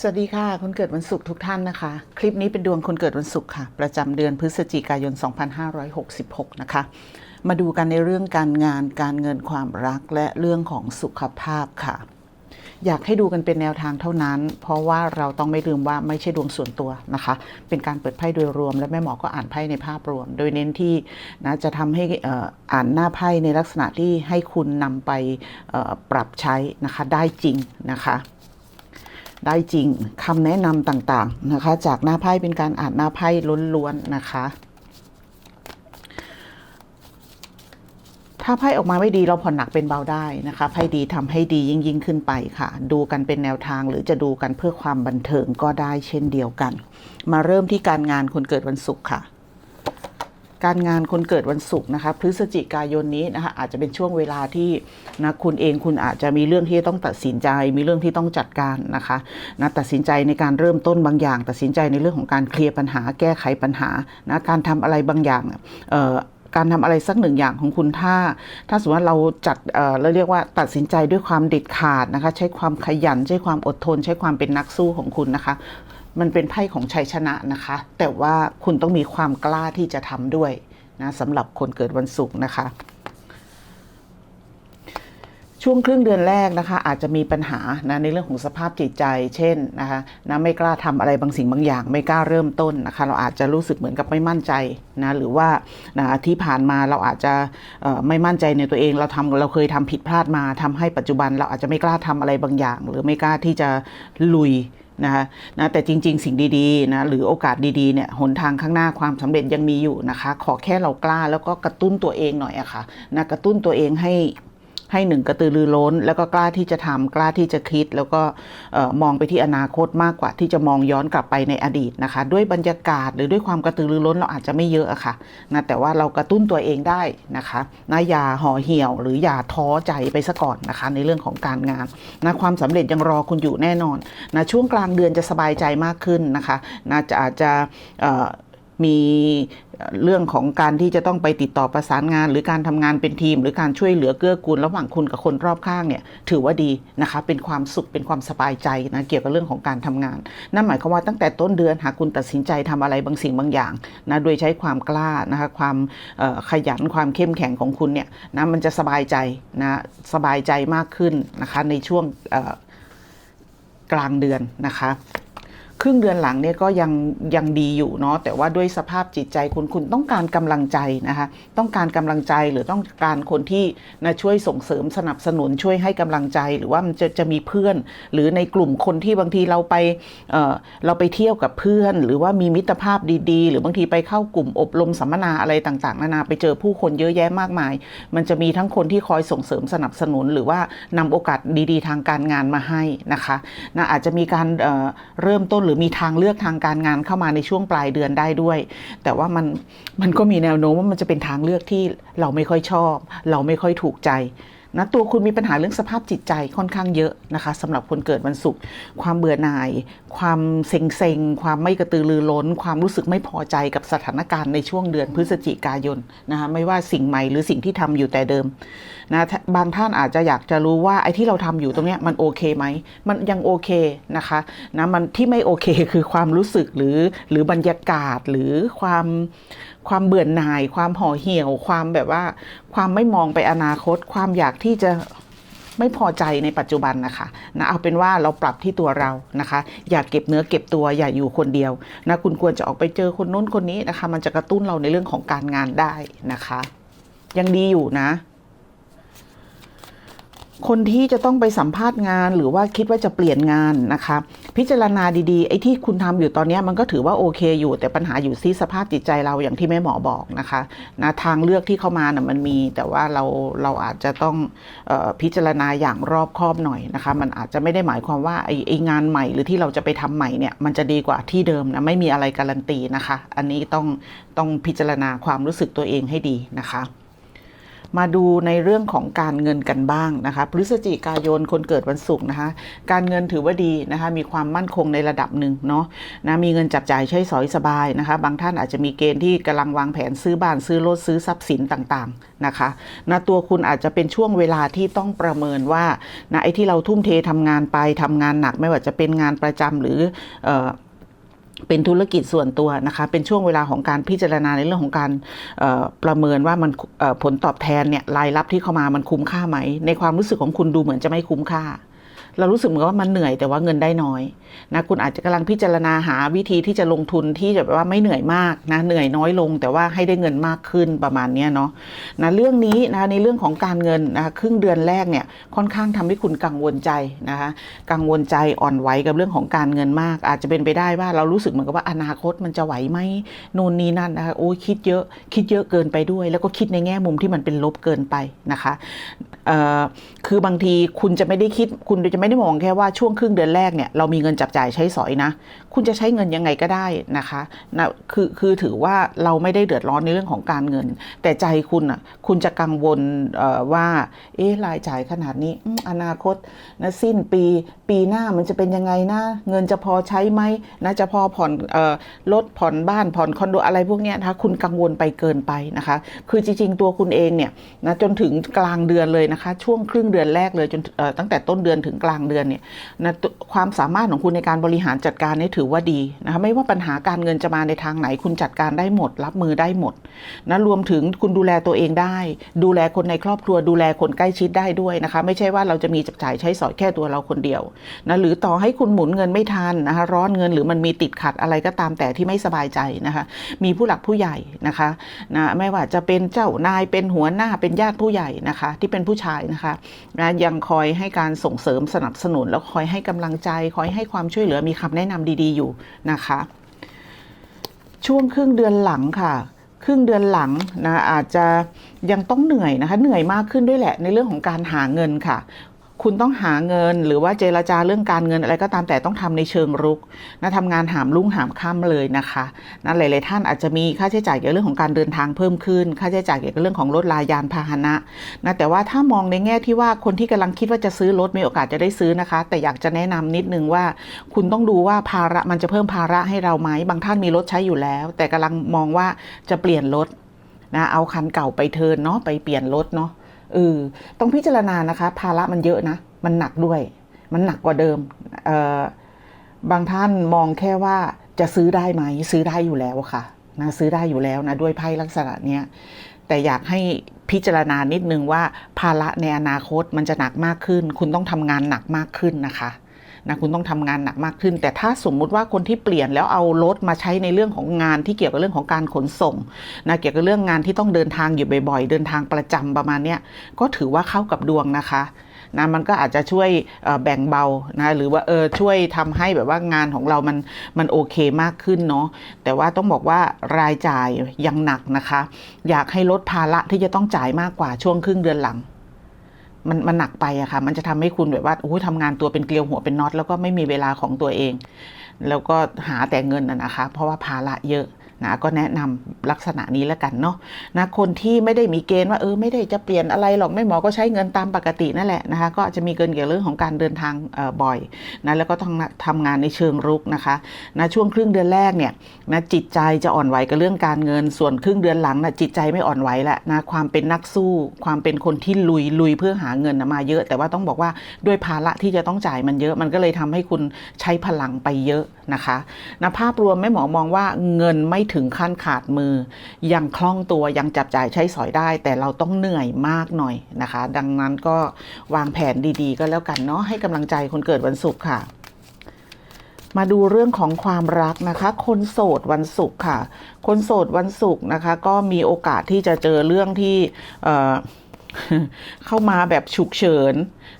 สวัสดีค่ะ คนเกิดวันศุกร์ทุกท่านนะคะ คลิปนี้เป็นดวงคนเกิดวันศุกร์ค่ะ ประจำเดือนพฤศจิกายน 2566 นะคะ มาดูกันในเรื่องการงานการเงินความรักและเรื่องของสุขภาพค่ะ อยากให้ดูกันเป็นแนวทางเท่านั้น เพราะว่าเราต้องไม่ลืมว่าไม่ใช่ดวงส่วนตัวนะคะ เป็นการเปิดไพ่โดยรวม และแม่หมอก็อ่านไพ่ในภาพรวม โดยเน้นที่นะจะทำให้อ่านหน้าไพ่ในลักษณะที่ให้คุณนำไปปรับใช้นะคะได้จริงนะคะ ได้จริงคำแนะนำต่างๆนะคะ จากหน้าไพ่เป็นการอ่านหน้าไพ่ล้วนๆนะคะ ถ้าไพ่ออกมาไม่ดีเราผ่อนหนักเป็นเบาได้นะคะไพ่ดีทำให้ดียิ่งยิ่งขึ้นไปค่ะ ดูกันเป็นแนวทางหรือจะดูกันเพื่อความบันเทิงก็ได้เช่นเดียวกัน มาเริ่มที่การงานคนเกิดวันศุกร์ค่ะ การงานคนเกิดวันศุกร์นะคะพฤศจิกายนนี้นะคะอาจจะเป็นช่วงเวลาที่นะคุณเองคุณอาจจะมีเรื่องที่ต้องตัดสินใจ มีเรื่องที่ต้องจัดการนะคะนะตัดสินใจในการเริ่มต้นบางอย่าง ตัดสินใจในเรื่องของการเคลียร์ปัญหา แก้ไขปัญหานะการทำอะไรบางอย่างเอ่อการทำอะไรสักหนึ่งอย่างของคุณถ้า ถ้าสมมติว่าเราจัดเราเรียกว่าตัดสินใจด้วยความเด็ดขาดนะคะ ใช้ความขยัน ใช้ความอดทน ใช้ความเป็นนักสู้ของคุณนะคะ มันเป็นไพ่ของชัยชนะนะคะ แต่ว่าคุณต้องมีความกล้าที่จะทำด้วยนะสำหรับคนเกิดวันศุกร์นะคะ ช่วงครึ่งเดือนแรกนะคะ อาจจะมีปัญหานะในเรื่องของสภาพจิตใจ เช่นนะคะนะไม่กล้าทำอะไรบางสิ่งบางอย่าง ไม่กล้าเริ่มต้นนะคะ เราอาจจะรู้สึกเหมือนกับไม่มั่นใจนะหรือว่านะที่ผ่านมาเราอาจจะไม่มั่นใจในตัวเองเราทำเราเคยทำผิดพลาดมาทำให้ปัจจุบันเราอาจจะไม่กล้าทำอะไรบางอย่าง หรือไม่กล้าที่จะลุย นะคะนะแต่จริง ๆ สิ่งดีๆนะหรือโอกาสดีๆเนี่ยหนทางข้างหน้าความสำเร็จยังมีอยู่นะคะ ขอแค่เรากล้าแล้วก็กระตุ้นตัวเองหน่อยอะค่ะนะกระตุ้นตัวเองให้ ให้หนึ่งกระตือรือร้น แล้วก็กล้าที่จะทำกล้าที่จะคิด แล้วก็มองไปที่อนาคตมากกว่าที่จะมองย้อนกลับไปในอดีตนะคะ ด้วยบรรยากาศหรือด้วยความกระตือรือร้นเราอาจจะไม่เยอะอะค่ะนะแต่ว่าเรากระตุ้นตัวเองได้นะคะนะอย่าห่อเหี่ยว หรืออย่าท้อใจไปซะก่อนนะคะ ในเรื่องของการงานนะความสำเร็จยังรอคุณอยู่แน่นอนนะช่วงกลางเดือนจะสบายใจมากขึ้นนะคะนะจะอาจจะ มีเรื่องของการที่จะต้องไปติดต่อประสานงาน หรือการทำงานเป็นทีม หรือการช่วยเหลือเกื้อกูลระหว่างคุณกับคนรอบข้างเนี่ยถือว่าดีนะคะเป็นความสุขเป็นความสบายใจนะเกี่ยวกับเรื่องของการทำงาน นั่นหมายความว่าตั้งแต่ต้นเดือนหากคุณตัดสินใจทำอะไรบางสิ่งบางอย่างนะโดยใช้ความกล้านะคะความขยันความเข้มแข็งของคุณเนี่ยนะมันจะสบายใจนะสบายใจมากขึ้นนะคะในช่วงกลางเดือนนะคะ รึ่งเดือนหลังเนี่ยก็ยังยังดีอยู่เนาะแต่ว่าด้วยสภาพจิตใจคุณคุณต้องการกำลังใจนะคะต้องการกำลังใจหรือต้องการคนที่นะช่วยส่งเสริมสนับสนุนช่วยให้กำลังใจ หรือว่ามันจะจะมีเพื่อน หรือในกลุ่มคนที่บางทีเราไปเอ่อเราไปเที่ยวกับเพื่อน หรือว่ามีมิตรภาพดีๆ หรือบางทีไปเข้ากลุ่มอบรมสัมมนาอะไรต่างๆ นานาไปเจอผู้คนเยอะแยะมากมาย มันจะมีทั้งคนที่คอยส่งเสริมสนับสนุน หรือว่านำโอกาสดีๆ ทางการงานมาให้นะคะนะอาจจะมีการเอ่อเริ่มต้นหรือมีทางเลือกทางการงานเข้ามาในช่วงปลายเดือนได้ด้วย แต่ว่ามันมันก็มีแนวโน้มว่ามันจะเป็นทางเลือกที่เราไม่ค่อยชอบ เราไม่ค่อยถูกใจ นะตัวคุณมีปัญหาเรื่องสภาพจิตใจค่อนข้างเยอะนะคะสำหรับคนเกิดวันศุกร์ความเบื่อหน่าย ความเซ็งเซ็งความไม่กระตือรือร้น ความรู้สึกไม่พอใจกับสถานการณ์ในช่วงเดือนพฤศจิกายนนะคะไม่ว่าสิ่งใหม่หรือสิ่งที่ทำอยู่แต่เดิมนะบางท่านอาจจะอยากจะรู้ว่าไอ้ที่เราทำอยู่ตรงเนี้ยมันโอเคไหมมันยังโอเคนะคะนะมันที่ไม่โอเคคือความรู้สึกหรือหรือบรรยากาศหรือความ ความเบื่อหน่าย ความห่อเหี่ยว ความแบบว่า ความไม่มองไปอนาคต ความอยากที่จะไม่พอใจในปัจจุบันนะคะนะเอาเป็นว่าเราปรับที่ตัวเรานะคะ อย่าเก็บเนื้อเก็บตัวอย่าอยู่คนเดียวนะคุณควรจะออกไปเจอคนนู้นคนนี้นะคะ มันจะกระตุ้นเราในเรื่องของการงานได้นะคะ ยังดีอยู่นะ คนที่จะต้องไปสัมภาษณ์งานหรือว่าคิดว่าจะเปลี่ยนงานนะคะ พิจารณาดีๆไอ้ที่คุณทำอยู่ตอนนี้มันก็ถือว่าโอเคอยู่ แต่ปัญหาอยู่ที่สภาพจิตใจเราอย่างที่แม่หมอบอกนะคะนะทางเลือกที่เข้ามานะ่ะมันมี แต่ว่าเราเราอาจจะต้องออพิจารณาอย่างรอบคอบหน่อยนะคะ มันอาจจะไม่ได้หมายความว่าไอ้ไองานใหม่หรือที่เราจะไปทำใหม่เนี่ยมันจะดีกว่าที่เดิมนะไม่มีอะไรการันตีนะคะ อันนี้ต้องต้องพิจารณาความรู้สึกตัวเองให้ดีนะคะ มาดูในเรื่องของการเงินกันบ้างนะคะพฤศจิกายนคนเกิดวันศุกร์นะคะ การเงินถือว่าดีนะคะ มีความมั่นคงในระดับหนึ่งเนาะนะมีเงินจับจ่ายใช้สอยสบายนะคะ บางท่านอาจจะมีเกณฑ์ที่กำลังวางแผนซื้อบ้านซื้อรถซื้อทรัพย์สินต่างๆนะคะนะตัวคุณอาจจะเป็นช่วงเวลาที่ต้องประเมินว่านะไอ้ที่เราทุ่มเททำงานไปทำงานหนักไม่ว่าจะเป็นงานประจำหรือเอ่อ เป็นธุรกิจส่วนตัวนะคะ เป็นช่วงเวลาของการพิจารณาในเรื่องของการประเมินว่ามันผลตอบแทนเนี่ยรายรับที่เข้ามามันคุ้มค่าไหม ในความรู้สึกของคุณดูเหมือนจะไม่คุ้มค่า เรารู้สึกเหมือนว่ามันเหนื่อยแต่ว่าเงินได้น้อยนะคุณอาจจะกำลังพิจารณาหาวิธีที่จะลงทุนที่จะแบบว่าไม่เหนื่อยมากนะเหนื่อยน้อยลง แต่ว่าให้ได้เงินมากขึ้นประมาณนี้เนาะนะเรื่องนี้นะในเรื่องของการเงินนะครึ่งเดือนแรกเนี่ยค่อนข้างทำให้คุณกังวลใจนะคะกังวลใจอ่อนไหวกับเรื่องของการเงินมาก อาจจะเป็นไปได้ว่าเรารู้สึกเหมือนกับว่าอนาคตมันจะไหวไหมนู่นนี่นั่นนะคะโอ้ยคิดเยอะคิดเยอะเกินไปด้วย แล้วก็คิดในแง่มุมที่มันเป็นลบเกินไปนะคะคือบางทีคุณจะไม่ได้คิดคุณจะไม่ไม่ได้มองแค่ว่าช่วงครึ่งเดือนแรกเนี่ยเรามีเงินจับจ่ายใช้สอยนะ คุณจะใช้เงินยังไงก็ได้นะคะนะคือคือถือว่าเราไม่ได้เดือดร้อนในเรื่องของการเงิน แต่ใจคุณอะคุณจะกังวลเอ่อว่าเอ๊ะรายจ่ายขนาดนี้อนาคตนะสิ้นปีปีหน้ามันจะเป็นยังไงนะเงินจะพอใช้ไหมนะจะพอผ่อนเอ่อลดผ่อนบ้านผ่อนคอนโดอะไรพวกเนี้ยนะคะคุณกังวลไปเกินไปนะคะ คือจริง ๆ ตัวคุณเองเนี่ยนะจนถึงกลางเดือนเลยนะคะ ช่วงครึ่งเดือนแรกเลยจนเอ่อตั้งแต่ต้นเดือนถึงกลางเดือนเนี่ยนะความสามารถของคุณในการบริหารจัดการนี่ถือว่าดีนะคะไม่ว่าปัญหาการเงินจะมาในทางไหน คุณจัดการได้หมด รับมือได้หมดนะรวมถึงคุณดูแลตัวเองได้ ดูแลคนในครอบครัว ดูแลคนใกล้ชิดได้ด้วยนะคะไม่ใช่ว่าเราจะมีจับจ่ายใช้สอยแค่ตัวเราคนเดียวนะหรือต่อให้คุณหมุนเงินไม่ทันนะคะร้อนเงินหรือมันมีติดขัดอะไรก็ตามแต่ที่ไม่สบายใจนะคะมีผู้หลักผู้ใหญ่นะคะนะไม่ว่าจะเป็นเจ้านายเป็นหัวหน้าเป็นญาติผู้ใหญ่นะคะ ที่เป็นผู้ชายนะคะนะยังคอยให้การส่งเสริมสนับสนุน แล้วคอยให้กำลังใจ คอยให้ความช่วยเหลือมีคำแนะนำดีๆอยู่นะคะ ช่วงครึ่งเดือนหลังค่ะ ครึ่งเดือนหลังนะอาจจะยังต้องเหนื่อยนะคะ เหนื่อยมากขึ้นด้วยแหละในเรื่องของการหาเงินค่ะ คุณต้องหาเงินหรือว่าเจรจาเรื่องการเงินอะไรก็ตามแต่ต้องทำในเชิงรุกนะทำงานหามรุ่งหามค่ำเลยนะคะนะหลาย ๆ ท่านอาจจะมีค่าใช้จ่ายเกี่ยวกับเรื่องของการเดินทางเพิ่มขึ้น ค่าใช้จ่ายเกี่ยวกับเรื่องของรถลายานพาหนะนะแต่ว่าถ้ามองในแง่ที่ว่าคนที่กำลังคิดว่าจะซื้อรถมีโอกาสจะได้ซื้อนะคะ แต่อยากจะแนะนำนิดนึงว่า คุณต้องดูว่าภาระมันจะเพิ่มภาระให้เราไหมบางท่านมีรถใช้อยู่แล้ว แต่กำลังมองว่าจะเปลี่ยนรถนะเอาคันเก่าไปเทินเนาะไปเปลี่ยนรถเนาะ เออต้องพิจารณานะคะ ภาระมันเยอะนะ มันหนักด้วย มันหนักกว่าเดิมเออบางท่านมองแค่ว่าจะซื้อได้ไหมซื้อได้อยู่แล้วค่ะนะซื้อได้อยู่แล้วนะด้วยไพ่ลักษณะเนี้ยแต่อยากให้พิจารณานิดนึงว่าภาระในอนาคตมันจะหนักมากขึ้น คุณต้องทำงานหนักมากขึ้นนะคะ นะคุณต้องทำงานหนักมากขึ้น แต่ถ้าสมมุติว่าคนที่เปลี่ยนแล้วเอารถมาใช้ในเรื่องของงานที่เกี่ยวกับเรื่องของการขนส่งนะเกี่ยวกับเรื่องงานที่ต้องเดินทางอยู่บ่อยๆ เดินทางประจำประมาณเนี้ยก็ถือว่าเข้ากับดวงนะคะนะมันก็อาจจะช่วยแบ่งเบานะหรือว่าเออช่วยทำให้แบบว่างานของเรามันมันโอเคมากขึ้นเนาะแต่ว่าต้องบอกว่ารายจ่ายยังหนักนะคะ อยากให้ลดภาระที่จะต้องจ่ายมากกว่าช่วงครึ่งเดือนหลัง มันมันหนักไปอะค่ะ มันจะทำให้คุณแบบว่าโอ้ยทำงานตัวเป็นเกลียวหัวเป็นน็อตแล้วก็ไม่มีเวลาของตัวเอง แล้วก็หาแต่เงินนะนะคะ เพราะว่าภาระเยอะ นะก็แนะนำลักษณะนี้แล้วกันเนาะนะคนที่ไม่ได้มีเกณฑ์ว่าเออไม่ได้จะเปลี่ยนอะไรหรอกไม่หมอก็ใช้เงินตามปกตินั่นแหละนะคะก็จะมีเกินเกี่ยวกับเรื่องของการเดินทางบ่อยนะแล้วก็ต้องทำงานในเชิงรุกนะคะนะช่วงครึ่งเดือนแรกเนี่ยนะจิตใจจะอ่อนไหวกับเรื่องการเงิน ส่วนครึ่งเดือนหลังนะจิตใจไม่อ่อนไหวแล้วนะความเป็นนักสู้ ความเป็นคนที่ลุยลุยเพื่อหาเงินนะมาเยอะ แต่ว่าต้องบอกว่าด้วยภาระที่จะต้องจ่ายมันเยอะมันก็เลยทำให้คุณใช้พลังไปเยอะ นะคะนะภาพรวมแม่หมอมองว่าเงินไม่ถึงขั้นขาดมือ ยังคล่องตัวยังจับจ่ายใช้สอยได้ แต่เราต้องเหนื่อยมากหน่อยนะคะ ดังนั้นก็วางแผนดีๆ ก็แล้วกันเนาะให้กำลังใจคนเกิดวันศุกร์ค่ะมาดูเรื่องของความรักนะคะ คนโสดวันศุกร์ค่ะ คนโสดวันศุกร์นะคะ ก็มีโอกาสที่จะเจอเรื่องที่ เข้ามาแบบฉุกเฉิน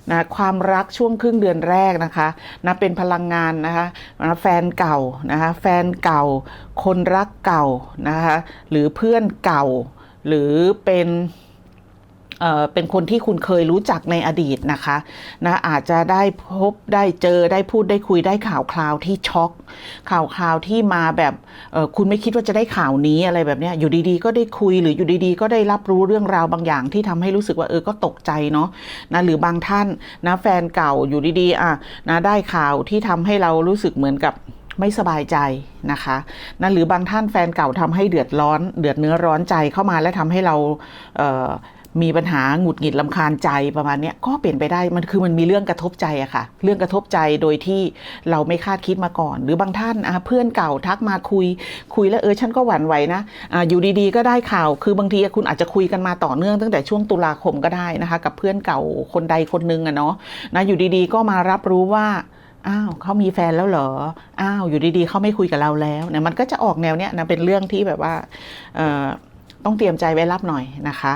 นะความรักช่วงครึ่งเดือนแรกนะคะนะเป็นพลังงานนะคะนะแฟนเก่านะคะแฟนเก่า คนรักเก่านะคะหรือเพื่อนเก่า หรือเป็น เป็นคนที่คุณเคยรู้จักในอดีตนะคะนะอาจจะได้พบได้เจอได้พูดได้คุยได้ข่าวคราวที่ช็อก ข่าวคราวที่มาแบบคุณไม่คิดว่าจะได้ข่าวนี้อะไรแบบนี้อยู่ดีๆ ก็ได้คุยหรืออยู่ดีๆ ก็ได้รับรู้เรื่องราวบางอย่างที่ทำให้รู้สึกว่าเออก็ตกใจเนาะนะหรือบางท่านนะแฟนเก่าอยู่ดีๆอะนะได้ข่าวที่ทำให้เรารู้สึกเหมือนกับไม่สบายใจนะคะนะหรือบางท่านแฟนเก่าทำให้เดือดร้อน เดือดเนื้อร้อนใจเข้ามาและทำให้เราเมีปัญหาหงุดหงิดลำคาญใจประมาณนี้ก็เปลี่ยนไปได้มันคือมันมีเรื่องกระทบใจอะค่ะ เรื่องกระทบใจโดยที่เราไม่คาดคิดมาก่อน หรือบางท่านเพื่อนเก่าทักมาคุย คุยแล้วเออฉันก็หวั่นไหวนะอะอยู่ดีๆ ก็ได้ข่าวคือบางทีคุณอาจจะคุยกันมาต่อเนื่องตั้งแต่ช่วงตุลาคมก็ได้นะคะ กับเพื่อนเก่าคนใดคนหนึ่งอะเนาะนะอยู่ดีๆ ก็มารับรู้ว่าอ้าวเขามีแฟนแล้วเหรอ อ้าว อยู่ดีๆ เขาไม่คุยกับเราแล้วเนี่ยมันก็จะออกแนวเนี้ยนะ เป็นเรื่องที่แบบว่า ต้องเตรียมใจไว้รับหน่อยนะคะ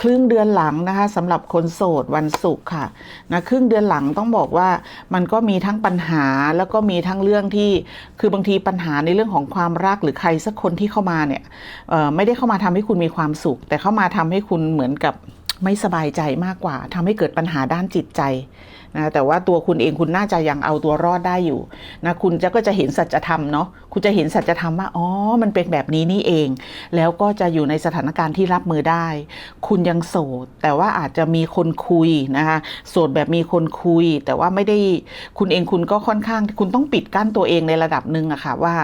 ครึ่งเดือนหลังนะคะสำหรับคนโสดวันศุกร์ค่ะนะครึ่งเดือนหลังต้องบอกว่ามันก็มีทั้งปัญหาแล้วก็มีทั้งเรื่องที่คือบางทีปัญหาในเรื่องของความรักหรือใครสักคนที่เข้ามาเนี่ยไม่ได้เข้ามาทำให้คุณมีความสุข แต่เข้ามาทำให้คุณเหมือนกับไม่สบายใจมากกว่าทำให้เกิดปัญหาด้านจิตใจ นะแต่ว่าตัวคุณเองคุณน่าจะยังเอาตัวรอดได้อยู่นะคุณจะก็จะเห็นสัจธรรมเนาะคุณจะเห็นสัจธรรมว่าอ๋อมันเป็นแบบนี้นี่เอง แล้วก็จะอยู่ในสถานการณ์ที่รับมือได้ คุณยังโสด แต่ว่าอาจจะมีคนคุยนะคะโสดแบบมีคนคุย แต่ว่าไม่ได้คุณเองคุณก็ค่อนข้าง คุณต้องปิดกั้นตัวเองในระดับหนึ่งอะค่ะว่า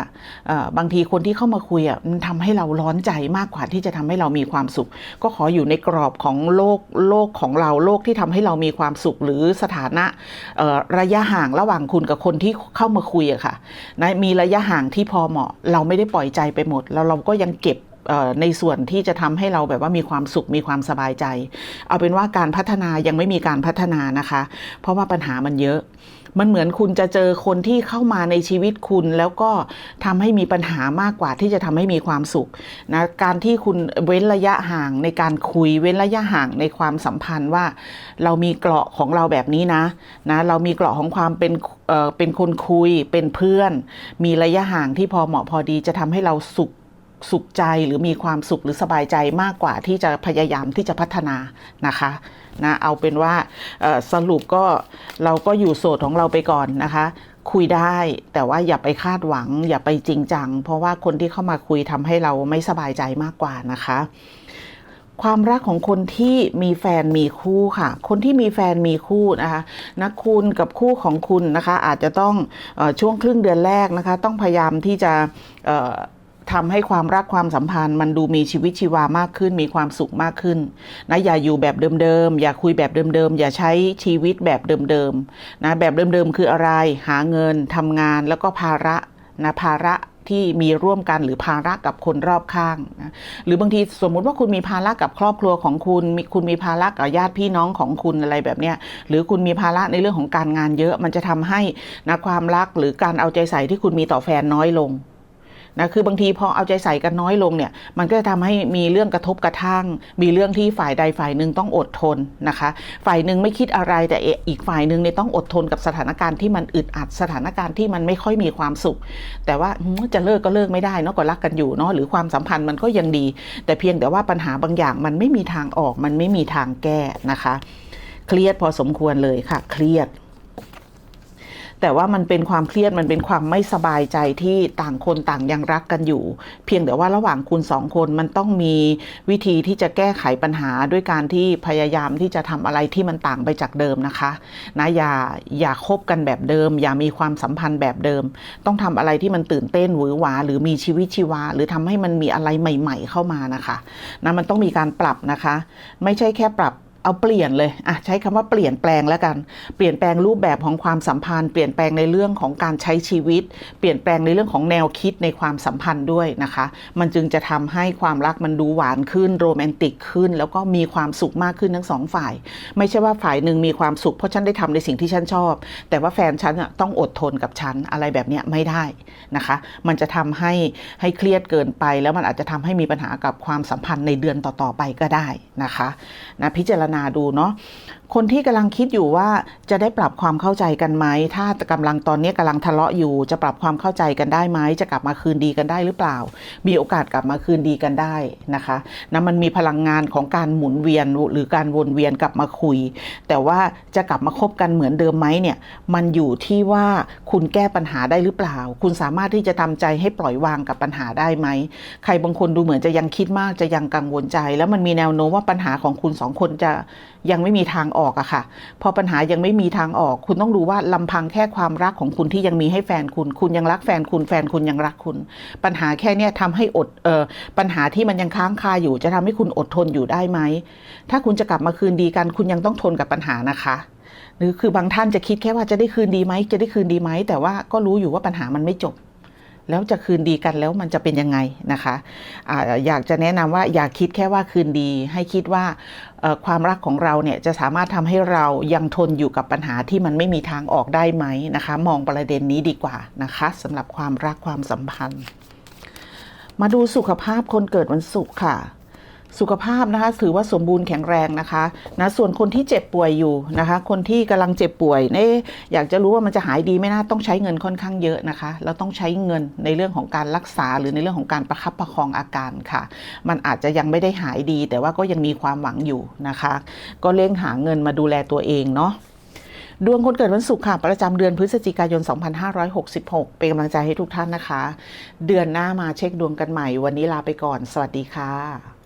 บางทีคนที่เข้ามาคุยอะมันทำให้เราร้อนใจมากกว่าที่จะทำให้เรามีความสุข ก็ขออยู่ในกรอบของโลกโลกของเราโลกที่ทำให้เรามีความสุขหรือสถานะเอ่อระยะห่างระหว่างคุณกับคนที่เข้ามาคุยอะค่ะนะมีระยะห่างที่พอเหมาะ เราไม่ได้ปล่อยใจไปหมด แล้วเราก็ยังเก็บ ในส่วนที่จะทำให้เราแบบว่ามีความสุขมีความสบายใจ เอาเป็นว่าการพัฒนายังไม่มีการพัฒนานะคะ เพราะว่าปัญหามันเยอะ มันเหมือนคุณจะเจอคนที่เข้ามาในชีวิตคุณแล้วก็ทำให้มีปัญหามากกว่าที่จะทำให้มีความสุขนะการที่คุณเว้นระยะห่างในการคุยเว้นระยะห่างในความสัมพันธ์ว่า เรามีเกราะของเราแบบนี้นะนะเรามีเกราะของความเป็นเเป็นคนคุยเป็นเพื่อน มีระยะห่างที่พอเหมาะพอดีจะทำให้เราสุข สุขใจหรือมีความสุขหรือสบายใจมากกว่าที่จะพยายามที่จะพัฒนานะคะนะเอาเป็นว่าสรุปก็เราก็อยู่โสดของเราไปก่อนนะคะ คุยได้แต่ว่าอย่าไปคาดหวัง อย่าไปจริงจัง เพราะว่าคนที่เข้ามาคุยทำให้เราไม่สบายใจมากกว่านะคะความรักของคนที่มีแฟนมีคู่ค่ะ คนที่มีแฟนมีคู่นะคะนะคุณกับคู่ของคุณนะคะ อาจจะต้องออช่วงครึ่งเดือนแรกนะคะ ต้องพยายามที่จะ ทำให้ความรักความสัมพันธ์ มันดูมีชีวิตชีวามากขึ้น มีความสุขมากขึ้นนะอย่าอยู่แบบเดิมๆอย่าคุยแบบเดิมๆอย่าใช้ชีวิตแบบเดิมๆนะแบบเดิมๆคืออะไร หาเงินทำงานแล้วก็ภาระนะภาระที่มีร่วมกันหรือภาระกับคนรอบข้างนะหรือบางทีสมมุติว่าคุณมีภาระกับครอบครัวของคุณมีคุณมีภาระกับญาติพี่น้องของคุณอะไรแบบเนี้ยหรือคุณมีภาระในเรื่องของการงานเยอะ มันจะทำให้นะความรักหรือการเอาใจใส่ที่คุณมีต่อแฟนน้อยลง นะคือบางทีพอเอาใจใส่กันน้อยลงเนี่ยมันก็จะทำให้มีเรื่องกระทบกระทั่ง มีเรื่องที่ฝ่ายใดฝ่ายหนึ่งต้องอดทนนะคะ ฝ่ายหนึ่งไม่คิดอะไรแต่อีกฝ่ายหนึ่งเนี่ยต้องอดทนกับสถานการณ์ที่มันอึดอัดสถานการณ์ที่มันไม่ค่อยมีความสุข แต่ว่าจะเลิกก็เลิกไม่ได้เนาะก็รักกันอยู่เนาะหรือความสัมพันธ์มันก็ยังดี แต่เพียงแต่ว่าปัญหาบางอย่างมันไม่มีทางออก มันไม่มีทางแก้นะคะ เครียดพอสมควรเลยค่ะ เครียด แต่ว่ามันเป็นความเครียดมันเป็นความไม่สบายใจที่ต่างคนต่างยังรักกันอยู่ เพียงแต่ว่าระหว่างคุณสองคนมันต้องมีวิธีที่จะแก้ไขปัญหาด้วยการที่พยายามที่จะทำอะไรที่มันต่างไปจากเดิมนะคะนะอย่าอย่าคบกันแบบเดิม อย่ามีความสัมพันธ์แบบเดิม ต้องทำอะไรที่มันตื่นเต้นหวือหวา หรือมีชีวิตชีวา หรือทำให้มันมีอะไรใหม่ ๆ เข้ามานะคะนะมันต้องมีการปรับนะคะ ไม่ใช่แค่ปรับ เอาเปลี่ยนเลยอะใช้คำว่าเปลี่ยนแปลงแล้วกัน เปลี่ยนแปลงรูปแบบของความสัมพันธ์ เปลี่ยนแปลงในเรื่องของการใช้ชีวิต เปลี่ยนแปลงในเรื่องของแนวคิดในความสัมพันธ์ด้วยนะคะ มันจึงจะทำให้ความรักมันดูหวานขึ้นโรแมนติกขึ้น แล้วก็มีความสุขมากขึ้นทั้งสองฝ่าย ไม่ใช่ว่าฝ่ายหนึ่งมีความสุขเพราะฉันได้ทำในสิ่งที่ฉันชอบ แต่ว่าแฟนฉันอะต้องอดทนกับฉันอะไรแบบเนี้ยไม่ได้นะคะ มันจะทำให้ให้เครียดเกินไป แล้วมันอาจจะทำให้มีปัญหากับความสัมพันธ์ในเดือนต่อๆไปก็ได้นะคะนะพิจารณาดูเนาะ คนที่กำลังคิดอยู่ว่าจะได้ปรับความเข้าใจกันไหม ถ้ากำลังตอนนี้กำลังทะเลาะอยู่ จะปรับความเข้าใจกันได้ไหม จะกลับมาคืนดีกันได้หรือเปล่า มีโอกาสกลับมาคืนดีกันได้นะคะนะมันมีพลังงานของการหมุนเวียนหรือการวนเวียนกลับมาคุย แต่ว่าจะกลับมาคบกันเหมือนเดิมไหมเนี่ย มันอยู่ที่ว่าคุณแก้ปัญหาได้หรือเปล่า คุณสามารถที่จะทำใจให้ปล่อยวางกับปัญหาได้ไหม ใครบางคนดูเหมือนจะยังคิดมาก จะยังกังวลใจ แล้วมันมีแนวโน้มว่าปัญหาของคุณสองคนจะยังไม่มีทางออกอะค่ะ พอปัญหายังไม่มีทางออก คุณต้องดูว่าลำพังแค่ความรักของคุณที่ยังมีให้แฟนคุณ คุณยังรักแฟนคุณแฟนคุณยังรักคุณ ปัญหาแค่เนี้ยทำให้อดเออปัญหาที่มันยังค้างคาอยู่ จะทำให้คุณอดทนอยู่ได้ไหมถ้าคุณจะกลับมาคืนดีกัน คุณยังต้องทนกับปัญหานะคะหรือคือบางท่านจะคิดแค่ว่าจะได้คืนดีไหมจะได้คืนดีไหมแต่ว่าก็รู้อยู่ว่าปัญหามันไม่จบ แล้วจะคืนดีกันแล้วมันจะเป็นยังไงนะคะอะอยากจะแนะนำว่าอย่าคิดแค่ว่าคืนดี ให้คิดว่าความรักของเราเนี่ยจะสามารถทำให้เรายังทนอยู่กับปัญหาที่มันไม่มีทางออกได้ไหมนะคะ มองประเด็นนี้ดีกว่านะคะสำหรับความรักความสัมพันธ์ มาดูสุขภาพคนเกิดวันศุกร์ค่ะ สุขภาพนะคะถือว่าสมบูรณ์แข็งแรงนะคะนะส่วนคนที่เจ็บป่วยอยู่นะคะ คนที่กำลังเจ็บป่วยเนี่ยอยากจะรู้ว่ามันจะหายดีไหม่น่าต้องใช้เงินค่อนข้างเยอะนะคะ เราต้องใช้เงินในเรื่องของการรักษาหรือในเรื่องของการประคับประคองอาการค่ะ มันอาจจะยังไม่ได้หายดี แต่ว่าก็ยังมีความหวังอยู่นะคะ ก็เร่งหาเงินมาดูแลตัวเองเนาะดวงคนเกิดวันศุกร์ค่ะ ประจำเดือนพฤศจิกายน 2566 เป็นกำลังใจให้ทุกท่านนะคะ เดือนหน้ามาเช็คดวงกันใหม่ วันนี้ลาไปก่อน สวัสดีค่ะ